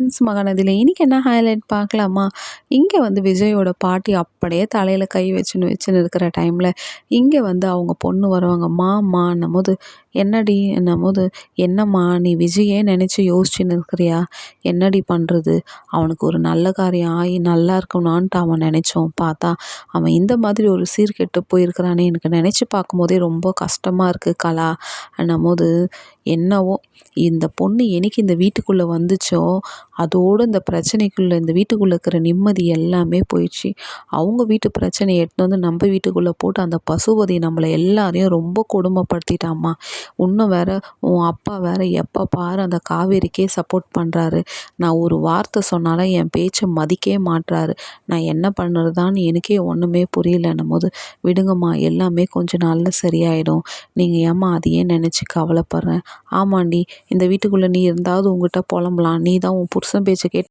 Friends மகாநதியில இன்னைக்கு என்ன highlight பார்க்கலாமா? இங்கே வந்து விஜயோட பாட்டி அப்படியே தலையில் கை வச்சுன்னு வச்சுன்னு இருக்கிற டைமில் இங்கே வந்து அவங்க பொண்ணு வருவாங்க. "மாம்மான்னும்போது, என்னடி?" என்னும்போது, "என்னம்மா நீ விஜயே நினச்சி யோசிச்சுன்னு இருக்கிறியா? என்னடி பண்ணுறது அவனுக்கு ஒரு நல்ல காரியம் ஆகி நல்லா இருக்கணும்ன்ட்டு அவன் நினச்சோம் பார்த்தா, அவன் இந்த மாதிரி ஒரு சீர்கெட்டு போயிருக்கிறானே! எனக்கு நினச்சி பார்க்கும்போதே ரொம்ப கஷ்டமாக இருக்குது கலா" என்னும்போது, "என்னவோ இந்த பொண்ணு எனக்கு இந்த வீட்டுக்குள்ளே வந்துச்சோ, அதோடு இந்த பிரச்சனைக்குள்ளே இந்த வீட்டுக்குள்ளே இருக்கிற நிம்மதி எல்லாமே போயிடுச்சு. அவங்க வீட்டு பிரச்சனையை எடுத்துன்னு வந்து நம்ம வீட்டுக்குள்ளே போட்டு அந்த பசுபதி நம்மளை எல்லாரையும் ரொம்ப கொடுமைப்படுத்திட்டாம்மா. இன்னும் வேற உன் அப்பா வேற எப்போ பாரு அந்த காவேரிக்கே சப்போர்ட் பண்ணுறாரு நான் ஒரு வார்த்தை சொன்னாலும் என் பேச்சை மதிக்கவே மாட்டுறாரு நான் என்ன பண்ணுறதான்னு எனக்கே ஒன்றுமே புரியலன்னும் போது "விடுங்கம்மா எல்லாமே கொஞ்ச நாளில் சரியாயிடும். நீங்கள் ஏம்மா அதையே நினச்சி கவலைப்படுறேன் ஆமாண்டி இந்த வீட்டுக்குள்ளே நீ இருந்தாவது உங்ககிட்ட புலம்பலாம். நீ தான் உன் புருஷன் பேச்ச கேட்டு